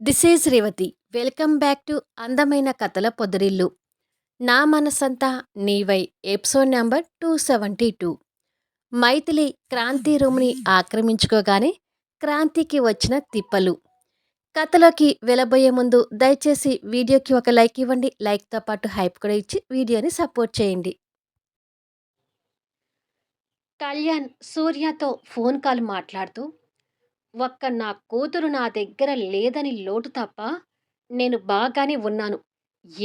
This is Revathi welcome back to అందమైన కథల పొదరిల్లు నా మనసంతా నీవై episode number two seventy two Mythili Kranthi రూమ్ని ఆక్రమించుకోగానే క్రాంతికి వచ్చిన తిప్పలు కథలోకి వెళ్ళబోయే ముందు దయచేసి వీడియోకి ఒక లైక్ ఇవ్వండి లైక్తో పాటు హైప్ కూడా ఇచ్చి వీడియోని సపోర్ట్ చేయండి కళ్యాణ్ సూర్యతో ఫోన్ కాల్ మాట్లాడుతూ ఒక్క నా కూతురు నా దగ్గర లేదని లోటు తప్ప నేను బాగానే ఉన్నాను.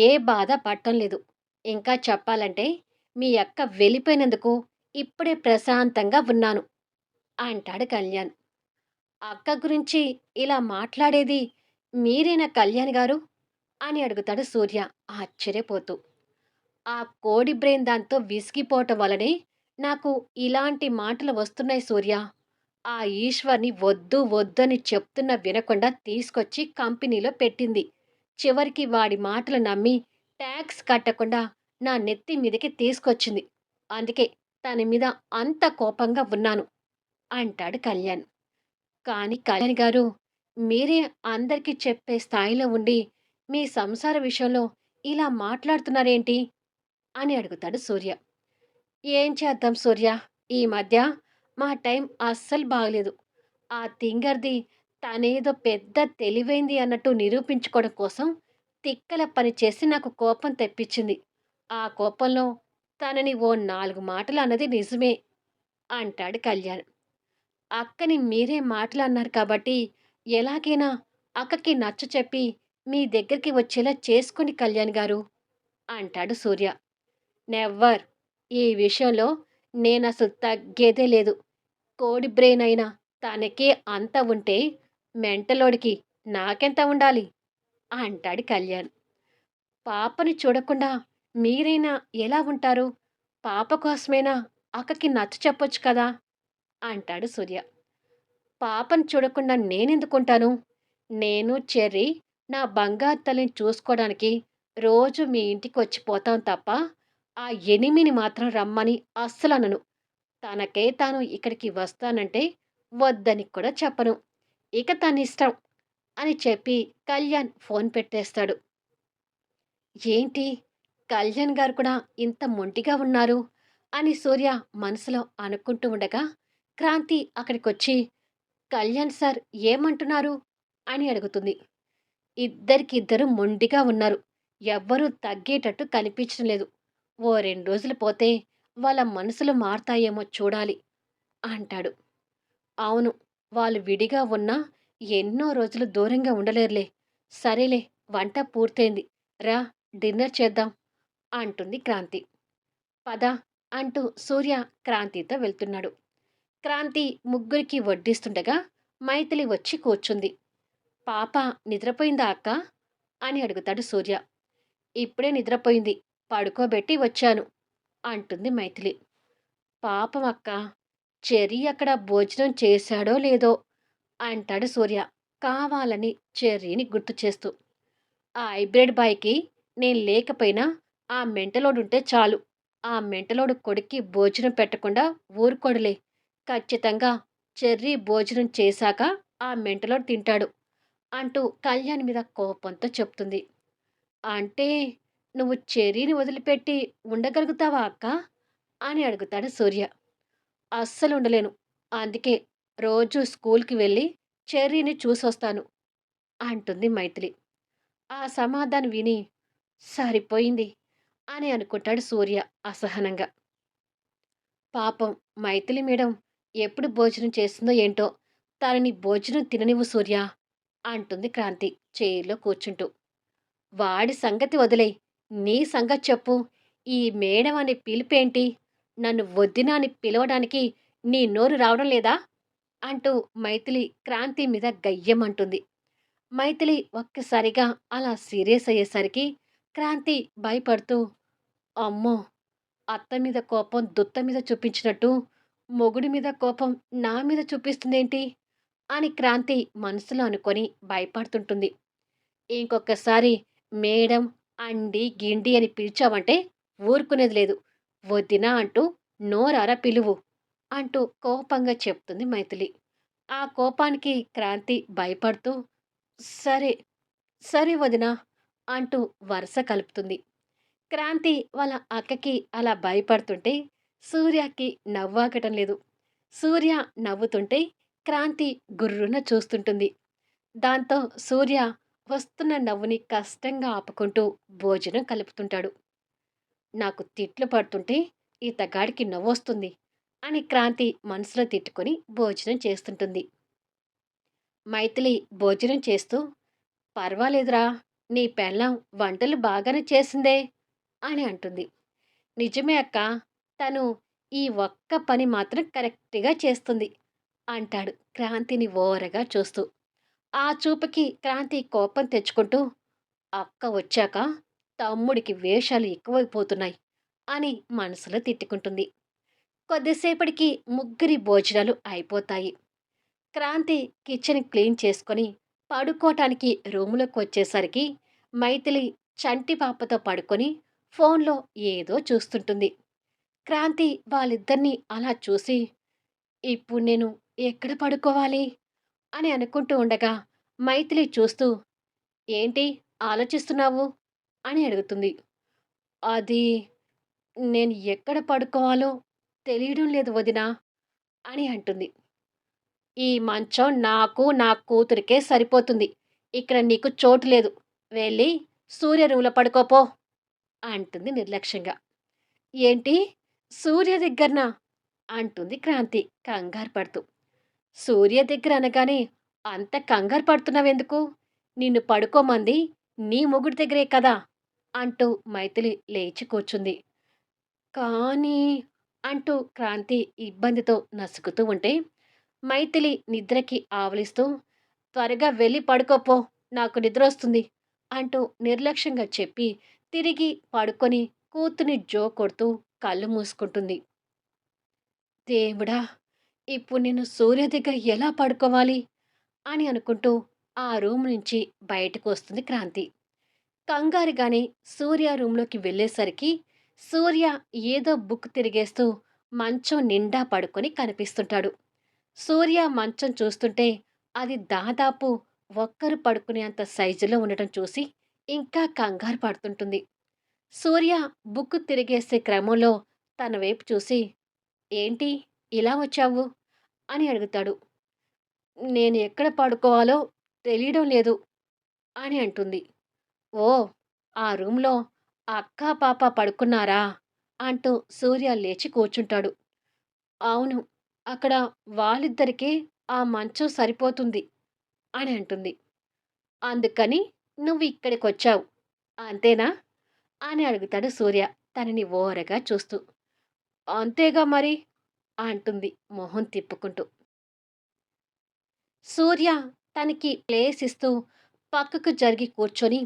ఏ బాధ పట్టం లేదు. ఇంకా చెప్పాలంటే మీ అక్క వెళ్ళిపోయినందుకు ఇప్పుడే ప్రశాంతంగా ఉన్నాను అంటాడు కళ్యాణ్. అక్క గురించి ఇలా మాట్లాడేది మీరేనా కళ్యాణ్ గారు? అని అడుగుతాడు సూర్య ఆశ్చర్యపోతూ. ఆ కోడి బ్రెయిన్ దాంతో విసిగిపోవటం వల్లనే నాకు ఇలాంటి మాటలు వస్తున్నాయి సూర్య. ఆ ఈశ్వర్ని వద్దు వద్దని చెప్తున్న వినకుండా తీసుకొచ్చి కంపెనీలో పెట్టింది. చివరికి వాడి మాటలు నమ్మి ట్యాక్స్ కట్టకుండా నా నెత్తి మీదకి తీసుకొచ్చింది. అందుకే తన మీద అంత కోపంగా ఉన్నాను అంటాడు కళ్యాణ్. కానీ కళ్యాణ్ గారు మీరే అందరికీ చెప్పే స్థాయిలో ఉండి మీ సంసార విషయంలో ఇలా మాట్లాడుతున్నారేంటి? అని అడుగుతాడు సూర్య. ఏం చేద్దాం సూర్య? ఈ మధ్య మా టైం అస్సలు బాగలేదు. ఆ తింగర్ది తనేదో పెద్ద తెలివైంది అన్నట్టు నిరూపించుకోవడం కోసం తిక్కల పని చేసి నాకు కోపం తెప్పించింది. ఆ కోపంలో తనని ఓ నాలుగు మాటలు అన్నది నిజమే అంటాడు కళ్యాణ్. అక్కని మీరే మాటలు అన్నారు కాబట్టి ఎలాగైనా అక్కకి నచ్చ చెప్పి మీ దగ్గరికి వచ్చేలా చేసుకుని కళ్యాణ్ గారు అంటాడు సూర్య. నెవ్వర్ ఈ విషయంలో నేను అసలు తగ్గేదే లేదు. కోడి బ్రెయిన్ అయినా తనకే అంత ఉంటే మెంటలోడికి నాకెంత ఉండాలి? అంటాడు కళ్యాణ్. పాపని చూడకుండా మీరైనా ఎలా ఉంటారు? పాప కోసమైనా అక్కకి నచ్చ చెప్పొచ్చు కదా? అంటాడు సూర్య. పాపను చూడకుండా నేనెందుకుంటాను? నేను చెర్రీ నా బంగారు తల్లిని చూసుకోవడానికి రోజు మీ ఇంటికి వచ్చిపోతాం తప్ప ఆ ఎనిమిని మాత్రం రమ్మని అస్సలు అనను. తనకే తాను ఇక్కడికి వస్తానంటే వద్దని కూడా చెప్పను. ఇక తన ఇష్టం అని చెప్పి కళ్యాణ్ ఫోన్ పెట్టేస్తాడు. ఏంటి? కళ్యాణ్ గారు కూడా ఇంత మొంటిగా ఉన్నారు? అని సూర్య మనసులో అనుకుంటూ ఉండగా క్రాంతి అక్కడికొచ్చి కళ్యాణ్ సార్ ఏమంటున్నారు? అని అడుగుతుంది. ఇద్దరికిద్దరు మొండిగా ఉన్నారు. ఎవ్వరూ తగ్గేటట్టు కనిపించడం లేదు. ఓ రెండు రోజులు పోతే వాళ్ళ మనసులు మారతాయేమో చూడాలి అంటాడు. అవును వాళ్ళు విడిగా ఉన్నా ఎన్నో రోజులు దూరంగా ఉండలేరులే. సరేలే వంట పూర్తయింది. రా డిన్నర్ చేద్దాం అంటుంది క్రాంతి. పద అంటూ సూర్య క్రాంతితో వెళ్తున్నాడు. క్రాంతి ముగ్గురికి వడ్డిస్తుండగా మైథిలి వచ్చి కూర్చుంది. పాప నిద్రపోయిందా అక్క? అని అడుగుతాడు సూర్య. ఇప్పుడే నిద్రపోయింది. పడుకోబెట్టి వచ్చాను అంటుంది మైథిలి. పాపం అక్క చెర్రీ అక్కడ భోజనం చేశాడో లేదో అంటాడు సూర్య కావాలని చెర్రీని గుర్తు చేస్తూ. ఆ హైబ్రిడ్ బాయ్కి నేను లేకపోయినా ఆ మెంటలోడుంటే చాలు. ఆ మెంటలోడు కొడుక్కి భోజనం పెట్టకుండా ఊరుకోడులే. ఖచ్చితంగా చెర్రీ భోజనం చేశాక ఆ మెంటలోడు తింటాడు అంటూ కళ్యాణ్ మీద కోపంతో చెప్తుంది. అంటే నువ్వు చెర్రీని వదిలిపెట్టి ఉండగలుగుతావా అక్క? అని అడుగుతాడు సూర్య. అస్సలు ఉండలేను. అందుకే రోజు స్కూల్కి వెళ్ళి చెర్రీని చూసొస్తాను అంటుంది మైథిలి. ఆ సమాధానం విని సరిపోయింది అని అనుకుంటాడు సూర్య అసహనంగా. పాపం మైథిలి మేడం ఎప్పుడు భోజనం చేస్తుందో ఏంటో తనని భోజనం తిననివ్వు సూర్య అంటుంది క్రాంతి చేయిలో కూర్చుంటూ. వాడి సంగతి వదిలే నీ సంగతి చెప్పు. ఈ మేడం అనే పిలిపేంటి? నన్ను వద్దినా అని పిలవడానికి నీ నోరు రావడం లేదా? అంటూ మైథిలి క్రాంతి మీద గయ్యమంటుంది మైథిలి ఒక్కసారిగా అలా సీరియస్ అయ్యేసరికి క్రాంతి భయపడుతూ అమ్మో! అత్త మీద కోపం దుత్త మీద చూపించినట్టు మొగుడి మీద కోపం నా మీద చూపిస్తుందేంటి? అని క్రాంతి మనసులో అనుకొని భయపడుతుంటుంది. ఇంకొకసారి మేడం అండి గిండి అని పిలిచావంటే ఊరుకునేది లేదు వద్దినా అంటూ నోరార పిలువు అంటూ కోపంగా చెప్తుంది మైథిలి ఆ కోపానికి క్రాంతి భయపడుతూ సరే, సరే వదినా అంటూ వరుస కలుపుతుంది. క్రాంతి వాళ్ళ అక్కకి అలా భయపడుతుంటే సూర్యకి నవ్వాగటం లేదు. సూర్య నవ్వుతుంటే క్రాంతి గుర్రున చూస్తుంటుంది. దాంతో సూర్య వస్తున్న నవ్వుని కష్టంగా ఆపుకుంటూ భోజనం కలుపుతుంటాడు. నాకు తిట్లు పడుతుంటే ఈతగాడికి నవ్వొస్తుంది అని క్రాంతి మనసులో తిట్టుకొని భోజనం చేస్తుంటుంది. మైథిలి భోజనం చేస్తూ పర్వాలేదురా నీ పెళ్ళం వంటలు బాగానే చేసిందే అని అంటుంది. నిజమే అక్క తను ఈ ఒక్క పని మాత్రం కరెక్ట్‌గా చేస్తుంది అంటాడు క్రాంతిని ఓరగా చూస్తూ. ఆ చూపుకి క్రాంతి కోపం తెచ్చుకుంటూ అక్క వచ్చాక తమ్ముడికి వేషాలు ఎక్కువైపోతున్నాయి అని మనసులో తిట్టుకుంటుంది. కొద్దిసేపటికి ముగ్గురి భోజనాలు అయిపోతాయి. క్రాంతి కిచెన్ క్లీన్ చేసుకొని పడుకోవటానికి రూములోకి వచ్చేసరికి మైథిలి చంటి పాపతో పడుకొని ఫోన్లో ఏదో చూస్తుంటుంది. క్రాంతి వాళ్ళిద్దరినీ అలా చూసి ఇప్పుడు నేను ఎక్కడ పడుకోవాలి అని అనుకుంటూ ఉండగా మైథిలి చూస్తూ ఏంటి ఆలోచిస్తున్నావు అని అడుగుతుంది. అది నేను ఎక్కడ పడుకోవాలో తెలియడం లేదు వదినా అని అంటుంది. ఈ మంచం నాకు నా కూతురికే సరిపోతుంది. ఇక్కడ నీకు చోటు లేదు. వెళ్ళి సూర్య రూమ్‌లో పడుకోపో అంటుంది నిర్లక్ష్యంగా. ఏంటి సూర్య దగ్గరనా? అంటుంది క్రాంతి కంగారు పడుతూ. సూర్య దగ్గర అనగానే అంత కంగారు పడుతున్నావెందుకు? నిన్ను పడుకోమంది నీ మొగుడి దగ్గరే కదా! అంటూ మైథిలి లేచి కూర్చుంది. కానీ అంటూ క్రాంతి ఇబ్బందితో నసుకుతూ ఉంటే మైథిలి నిద్రకి ఆవలిస్తూ త్వరగా వెళ్ళి పడుకోపో నాకు నిద్ర వస్తుంది అంటూ నిర్లక్ష్యంగా చెప్పి తిరిగి పడుకొని కూతుని జో కొడుతూ కళ్ళు మూసుకుంటుంది. దేవుడా! ఇప్పుడు నేను సూర్య దగ్గర ఎలా పడుకోవాలి? అని అనుకుంటూ ఆ రూమ్ నుంచి బయటకు వస్తుంది క్రాంతి. కంగారుగానే సూర్య రూమ్‌లోకి వెళ్ళేసరికి సూర్య ఏదో బుక్ తిరిగేస్తూ మంచం నిండా పడుకొని కనిపిస్తుంటాడు. సూర్య మంచం చూస్తుంటే అది దాదాపు ఒక్కరు పడుకునేంత సైజులో ఉండటం చూసి ఇంకా కంగారు పడుతుంటుంది. సూర్య బుక్ తిరిగేసే క్రమంలో తన వైపు చూసి ఏంటి ఇలా వచ్చావు అని అడుగుతాడు. నేను ఎక్కడ పడుకోవాలో తెలియడం లేదు అని అంటుంది. ఓ ఆ రూమ్‌లో అక్క పాప పడుకున్నారా? అంటూ సూర్య లేచి కూర్చుంటాడు. అవును. అక్కడ వాళ్ళిద్దరికీ ఆ మంచం సరిపోతుంది అని అంటుంది. అందుకని నువ్వు ఇక్కడికి వచ్చావు అంతేనా? అని అడుగుతాడు సూర్య తనని ఓరగా చూస్తూ. అంతేగా మరి అంటుంది మొహం తిప్పుకుంటూ. సూర్య తనకి ప్లేస్ ఇస్తూ పక్కకు జరిగి కూర్చొని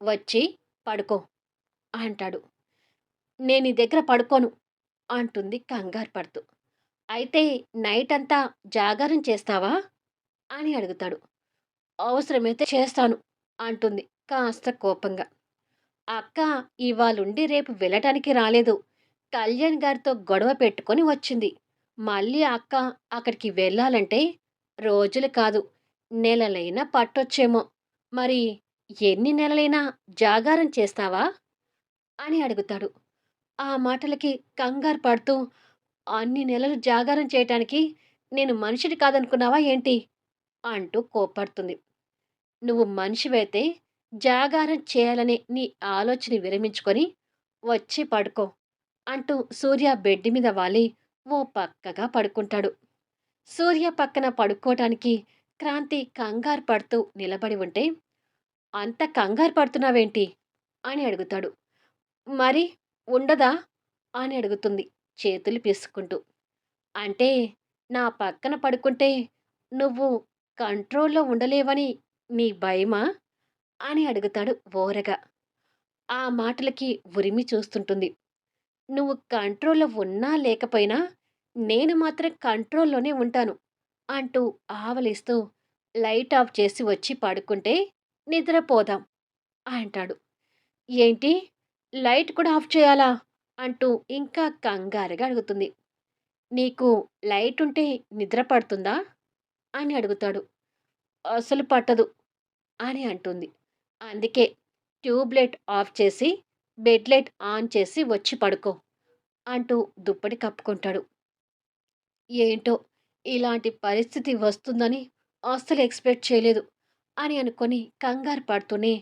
వచ్చి పడుకో అంటాడు. నేను నీ దగ్గర పడుకోను అంటుంది కంగారు పడుతూ. అయితే నైట్ అంతా జాగారం చేస్తావా అని అడుగుతాడు. అవసరమైతే చేస్తాను అంటుంది కాస్త కోపంగా. అక్క ఇవాళుండి రేపు వెళ్ళటానికి రాలేదు. కళ్యాణ్ గారితో గొడవ పెట్టుకొని వచ్చింది. మళ్ళీ అక్క అక్కడికి వెళ్ళాలంటే రోజులు కాదు నెలలైనా పట్టొచ్చేమో. మరి ఎన్ని నెలలైనా జాగారం చేస్తావా? అని అడుగుతాడు. ఆ మాటలకి కంగారు పడుతూ అన్ని నెలలు జాగారం చేయటానికి నేను మనిషిని కాదనుకున్నావా ఏంటి? అంటూ కోప్పడుతుంది. నువ్వు మనిషివైతే జాగారం చేయాలనే నీ ఆలోచన విరమించుకొని వచ్చి పడుకో అంటూ సూర్య బెడ్ మీద వాలి ఓ పక్కగా పడుకుంటాడు. సూర్య పక్కన పడుకోవటానికి క్రాంతి కంగారు పడుతూ నిలబడి ఉంటే, అంత కంగారు పడుతున్నావేంటి? అని అడుగుతాడు. మరి ఉండదా? అని అడుగుతుంది చేతులు పీసుకుంటూ అంటే నా పక్కన పడుకుంటే నువ్వు కంట్రోల్‌లో ఉండలేవని నీ భయమా? అని అడుగుతాడు ఓరగా. ఆ మాటలకి ఉరిమి చూస్తుంటుంది. నువ్వు కంట్రోల్‌లో ఉన్నా లేకపోయినా నేను మాత్రం కంట్రోల్‌లోనే ఉంటాను అంటూ ఆవలిస్తూ లైట్ ఆఫ్ చేసి వచ్చి పడుకుంటే నిద్రపోదాం అంటాడు. ఏంటి లైట్ కూడా ఆఫ్ చేయాలా? అంటూ ఇంకా కంగారుగా అడుగుతుంది. నీకు లైట్ ఉంటే నిద్ర పడుతుందా? అని అడుగుతాడు. అసలు పట్టదు. అని అంటుంది. అందుకే ట్యూబ్ లైట్ ఆఫ్ చేసి, బెడ్ లైట్ ఆన్ చేసి వచ్చి పడుకో అంటూ దుప్పటి కప్పుకుంటాడు. ఏంటో ఇలాంటి పరిస్థితి వస్తుందని అస్సలు ఎక్స్‌పెక్ట్ చేయలేదు అని అనుకొని కంగారు పడుతూనే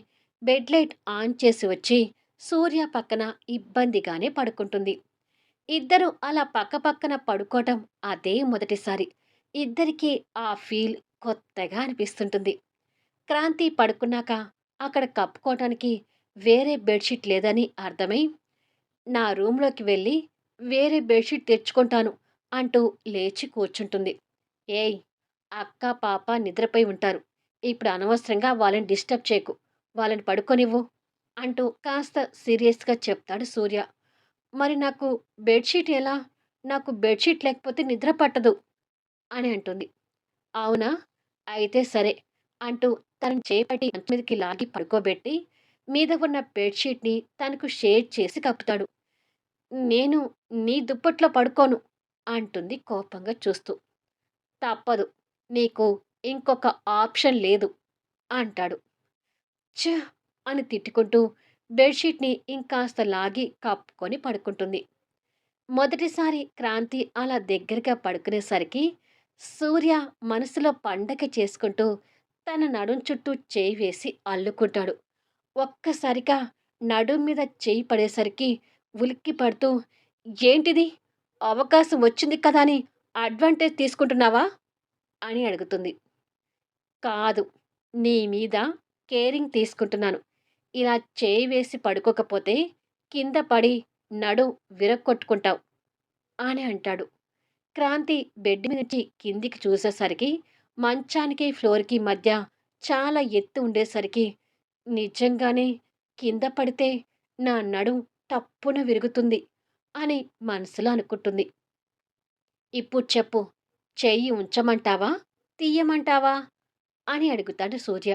బెడ్ లైట్ ఆన్ చేసి వచ్చి సూర్య పక్కన ఇబ్బందిగానే పడుకుంటుంది. ఇద్దరు అలా పక్కపక్కన పడుకోవటం అదే మొదటిసారి. ఇద్దరికీ ఆ ఫీల్ కొత్తగా అనిపిస్తుంటుంది. క్రాంతి పడుకున్నాక అక్కడ కప్పుకోవటానికి వేరే బెడ్‌షీట్ లేదని అర్థమై, నా రూమ్‌లోకి వెళ్ళి వేరే బెడ్‌షీట్ తెచ్చుకుంటాను అంటూ లేచి కూర్చుంటుంది. ఏయ్! అక్క, పాప నిద్రపోయి ఉంటారు. ఇప్పుడు అనవసరంగా వాళ్ళని డిస్టర్బ్ చేయకు. వాళ్ళని పడుకోనివ్వు అంటూ కాస్త సీరియస్‌గా చెప్తాడు సూర్య. మరి నాకు బెడ్‌షీట్ ఎలా? నాకు బెడ్‌షీట్ లేకపోతే నిద్ర పట్టదు అని అంటుంది. అవునా? అయితే సరే అంటూ తన చేపట్టి మంచం మీదకి లాగి పడుకోబెట్టి మీద ఉన్న బెడ్‌షీట్‌ని తనకు షేర్ చేసి కప్పుతాడు. నేను నీ దుప్పట్లో పడుకోను అంటుంది కోపంగా చూస్తూ. తప్పదు. నీకు ఇంకొక ఆప్షన్ లేదు అంటాడు. చ అని తిట్టుకుంటూ బెడ్‌షీట్‌ని ఇంకాస్త లాగి కప్పుకొని పడుకుంటుంది. మొదటిసారి క్రాంతి అలా దగ్గరగా పడుకునేసరికి సూర్య మనసులో పండగ చేసుకుంటూ తన నడుం చుట్టూ చేయి వేసి అల్లుకుంటాడు. ఒక్కసారిగా నడు మీద చేయి పడేసరికి ఉలిక్కి పడుతూ ఏంటిది? అవకాశం వచ్చింది కదా అని అడ్వాంటేజ్ తీసుకుంటున్నావా? అని అడుగుతుంది. కాదు. నీ మీద కేరింగ్ తీసుకుంటున్నాను. ఇలా చేయి వేసి పడుకోకపోతే కింద పడి నడుం విరక్కొట్టుకుంటావు అని అంటాడు. క్రాంతి బెడ్ మీద నుంచి కిందికి చూసేసరికి మంచానికి, ఫ్లోర్‌కి మధ్య చాలా ఎత్తు ఉండేసరికి నిజంగానే కింద పడితే నా నడుం టప్పున విరుగుతుంది అని మనసులో అనుకుంటుంది. ఇప్పుడు చెప్పు చెయ్యి ఉంచమంటావా? తీయమంటావా? అని అడుగుతాడు సూర్య.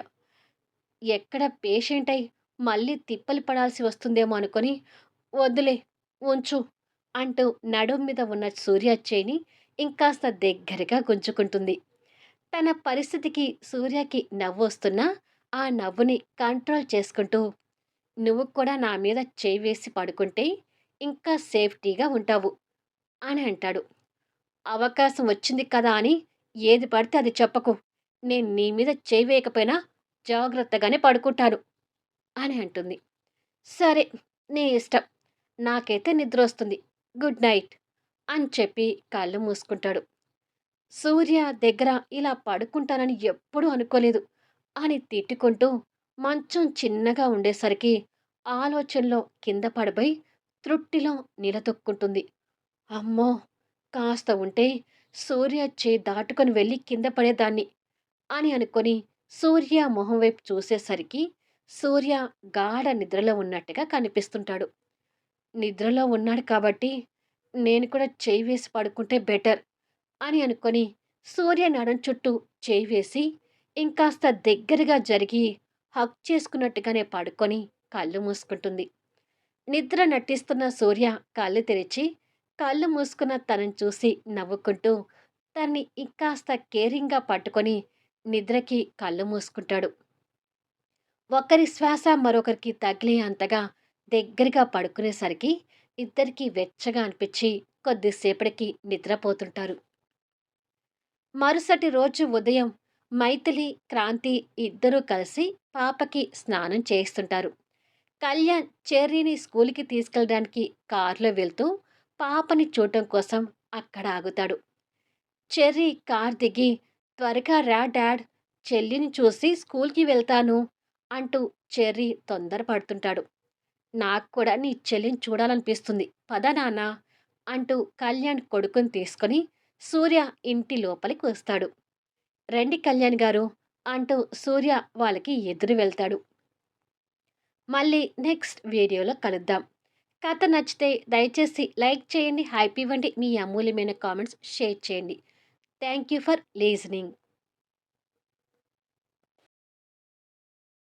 ఎక్కడ పేషెంట్ అయి మళ్ళీ తిప్పలు పడాల్సి వస్తుందేమో అనుకొని వద్దులే ఉంచు అంటూ నడుం మీద ఉన్న సూర్య చేయిని ఇంకాస్త దగ్గరగా గుంజుకుంటుంది. తన పరిస్థితికి సూర్యకి నవ్వు వస్తున్నా ఆ నవ్వుని కంట్రోల్ చేసుకుంటూ నువ్వు కూడా నా మీద చేయి వేసి పడుకుంటే ఇంకా సేఫ్టీగా ఉంటావు అని అంటాడు. అవకాశం వచ్చింది కదా అని ఏది పడితే అది చెప్పకు. నేను నీ మీద చేయి వేయకపోయినా జాగ్రత్తగానే పడుకుంటాను అని అంటుంది. సరే నీ ఇష్టం. నాకైతే నిద్ర వస్తుంది గుడ్ నైట్ అని చెప్పి కళ్ళు మూసుకుంటాడు. సూర్య దగ్గర ఇలా పడుకుంటానని ఎప్పుడూ అనుకోలేదు అని తిట్టుకుంటూ మంచం చిన్నగా ఉండేసరికి ఆలోచనలో కింద పడిపోయి త్రుట్టిలో నిలదొక్కుంటుంది. అమ్మో! కాస్త ఉంటే సూర్య చేయి దాటుకొని వెళ్ళి కింద పడేదాన్ని అని అనుకొని సూర్య మొహం వైపు చూసేసరికి సూర్య గాఢ నిద్రలో ఉన్నట్టుగా కనిపిస్తుంటాడు. నిద్రలో ఉన్నాడు కాబట్టి నేను కూడా చేయి వేసి పడుకుంటే బెటర్ అని అనుకొని సూర్య నడం చుట్టూ చేయి వేసి ఇంకాస్త దగ్గరగా జరిగి హక్ చేసుకున్నట్టుగానే పడుకొని కళ్ళు మూసుకుంటుంది. నిద్ర నటిస్తున్న సూర్య కళ్ళు తెరిచి కళ్ళు మూసుకున్న తనని చూసి నవ్వుకుంటూ తన్ని ఇంకాస్త కేరింగ్గా పట్టుకొని నిద్రకి కళ్ళు మూసుకుంటాడు. ఒకరి శ్వాస మరొకరికి తగిలే అంతగా దగ్గరగా పడుకునేసరికి ఇద్దరికీ వెచ్చగా అనిపించి కొద్దిసేపటికి నిద్రపోతుంటారు. మరుసటి రోజు ఉదయం మైథిలి, క్రాంతి ఇద్దరూ కలిసి పాపకి స్నానం చేయిస్తుంటారు. కళ్యాణ్ చెర్రీని స్కూల్‌కి తీసుకెళ్ళడానికి కారులో వెళ్తూ పాపని చూడటం కోసం అక్కడ ఆగుతాడు. చెర్రీ కార్ దిగి త్వరగా రా డాడ్ చెల్లిని చూసి స్కూల్‌కి వెళ్తాను అంటూ చెర్రీ తొందరపడుతుంటాడు. నాకు కూడా నీ చెల్లిని చూడాలనిపిస్తుంది. పద నాన్న అంటూ కళ్యాణ్ కొడుకుని తీసుకొని సూర్య ఇంటి లోపలికి వస్తాడు. రండి కళ్యాణ్ గారు అంటూ సూర్య వాళ్ళకి ఎదురు వెళ్తాడు. మళ్ళీ నెక్స్ట్ వీడియోలో కలుద్దాం. కథ నచ్చితే దయచేసి లైక్ చేయండి, హ్యాపీ ఇవ్వండి, మీ అమూల్యమైన కామెంట్స్ షేర్ చేయండి. Thank you for listening.